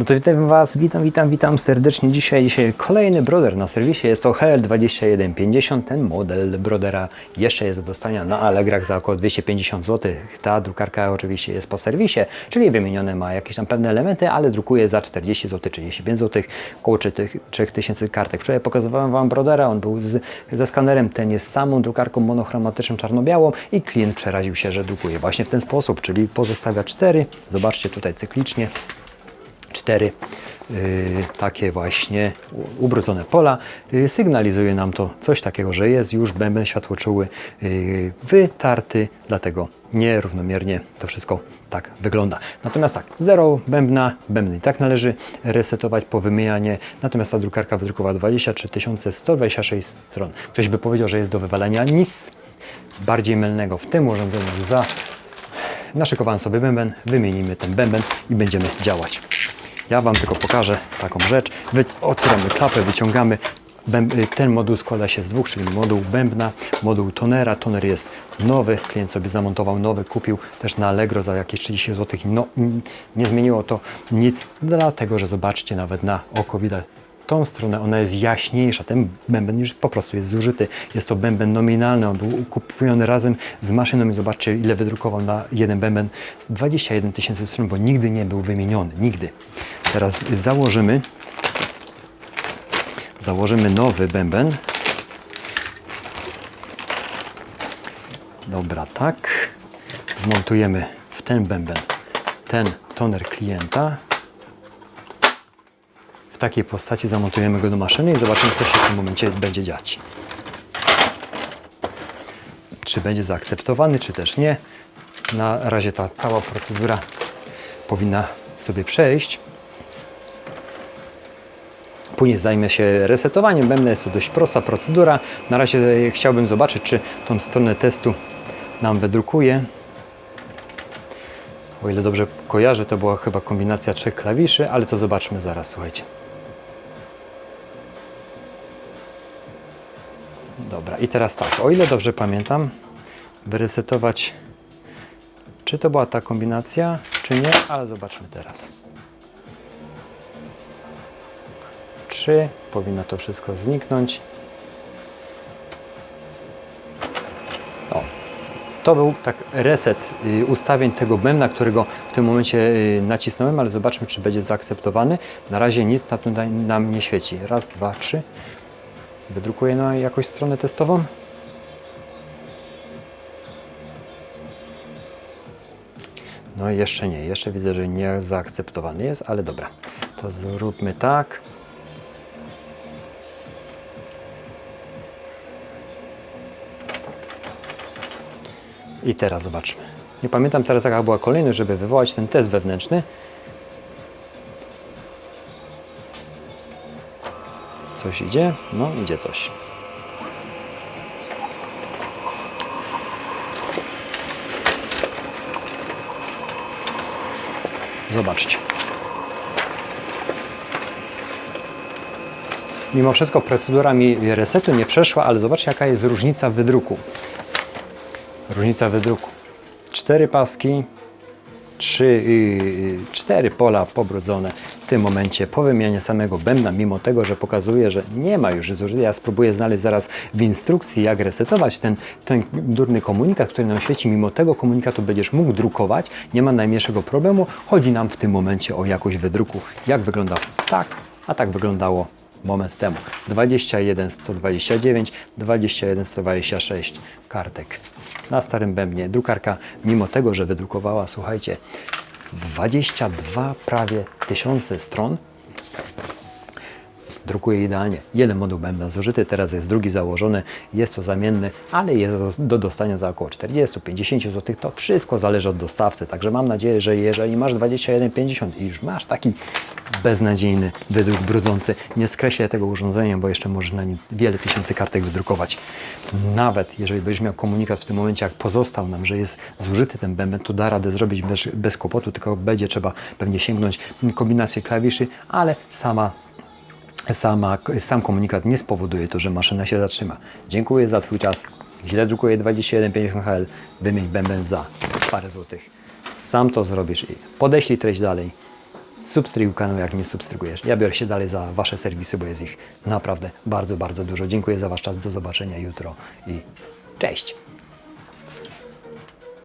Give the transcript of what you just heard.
No to witam Was, witam, witam, witam serdecznie. Dzisiaj, dzisiaj kolejny broder na serwisie. Jest to HL2150. Ten model brodera jeszcze jest do dostania na Allegrach za około 250 zł. Ta drukarka oczywiście jest po serwisie, czyli wymienione ma jakieś tam pewne elementy, ale drukuje za 40 zł, 35 zł, około 3000 kartek. Wczoraj pokazywałem Wam brodera, on był z, ze skanerem, ten jest samą drukarką monochromatyczną czarno-białą i klient przeraził się, że drukuje właśnie w ten sposób, czyli pozostawia cztery. Zobaczcie tutaj cyklicznie cztery y, takie właśnie ubrudzone pola. Y, sygnalizuje nam to coś takiego, że jest już bęben światłoczuły y, wytarty, dlatego nierównomiernie to wszystko tak wygląda. Natomiast tak, zero bębna, bębny i tak należy resetować po wymianie, natomiast ta drukarka wydrukowała 23 126 stron. Ktoś by powiedział, że jest do wywalenia nic bardziej mylnego w tym urządzeniu za naszykowałem sobie bęben, wymienimy ten bęben i będziemy działać. Ja Wam tylko pokażę taką rzecz. Wy, otwieramy klapę, wyciągamy. Ten moduł składa się z dwóch, czyli moduł bębna, moduł tonera. Toner jest nowy, klient sobie zamontował nowy, kupił też na Allegro za jakieś 30 zł. No, nie zmieniło to nic, dlatego że zobaczcie, nawet na oko widać tą stronę, ona jest jaśniejsza. Ten bęben już po prostu jest zużyty. Jest to bęben nominalny, on był kupiony razem z maszyną i zobaczcie ile wydrukował na jeden bęben. 21 tysięcy stron, bo nigdy nie był wymieniony, nigdy. Teraz założymy założymy nowy bęben. Dobra, tak. Wmontujemy w ten bęben ten toner klienta takiej postaci zamontujemy go do maszyny i zobaczymy, co się w tym momencie będzie dziać. Czy będzie zaakceptowany, czy też nie. Na razie ta cała procedura powinna sobie przejść. Później zajmę się resetowaniem bębna. Jest to dość prosta procedura. Na razie chciałbym zobaczyć, czy tą stronę testu nam wydrukuje. O ile dobrze kojarzę, to była chyba kombinacja trzech klawiszy, ale to zobaczmy zaraz, słuchajcie. Dobra, i teraz tak, o ile dobrze pamiętam, wyresetować, czy to była ta kombinacja, czy nie, ale zobaczmy teraz. Czy powinno to wszystko zniknąć? O, to był tak reset y, ustawień tego bębna, którego w tym momencie y, nacisnąłem, ale zobaczmy, czy będzie zaakceptowany. Na razie nic na tutaj nam nie świeci. Raz, dwa, trzy. Wydrukuję na jakąś stronę testową. No jeszcze nie, jeszcze widzę, że nie zaakceptowany jest, ale dobra. To zróbmy tak. I teraz zobaczmy. Nie pamiętam teraz jaka była kolejność, żeby wywołać ten test wewnętrzny. Coś idzie? No, idzie coś. Zobaczcie. Mimo wszystko procedura mi resetu nie przeszła, ale zobaczcie jaka jest różnica wydruku. Różnica wydruku. Cztery paski, trzy, yy, cztery pola pobrudzone tym momencie po wymianie samego bębna, mimo tego, że pokazuje, że nie ma już zużycia. Ja spróbuję znaleźć zaraz w instrukcji, jak resetować ten, ten durny komunikat, który nam świeci. Mimo tego komunikatu będziesz mógł drukować, nie ma najmniejszego problemu. Chodzi nam w tym momencie o jakość wydruku. Jak wygląda tak, a tak wyglądało moment temu. 21 129, 21 126 kartek na starym bębnie. Drukarka, mimo tego, że wydrukowała, słuchajcie, 22 prawie tysiące stron, drukuje idealnie. Jeden moduł bębna zużyty, teraz jest drugi założony, jest to zamienny, ale jest do dostania za około 40-50 zł. To wszystko zależy od dostawcy, także mam nadzieję, że jeżeli masz 21,50 i już masz taki beznadziejny wydruk brudzący, nie skreślę tego urządzenia, bo jeszcze możesz na nim wiele tysięcy kartek wydrukować. Nawet jeżeli będziesz miał komunikat w tym momencie, jak pozostał nam, że jest zużyty ten bęben, to da radę zrobić bez, bez kłopotu, tylko będzie trzeba pewnie sięgnąć kombinację klawiszy, ale sama sama, sam komunikat nie spowoduje to, że maszyna się zatrzyma. Dziękuję za Twój czas. Źle drukuję 2150 HL. Wymień bęben za parę złotych. Sam to zrobisz i podeślij treść dalej. Subskrybuj kanał, jak nie subskrybujesz. Ja biorę się dalej za Wasze serwisy, bo jest ich naprawdę bardzo, bardzo dużo. Dziękuję za Wasz czas. Do zobaczenia jutro i cześć!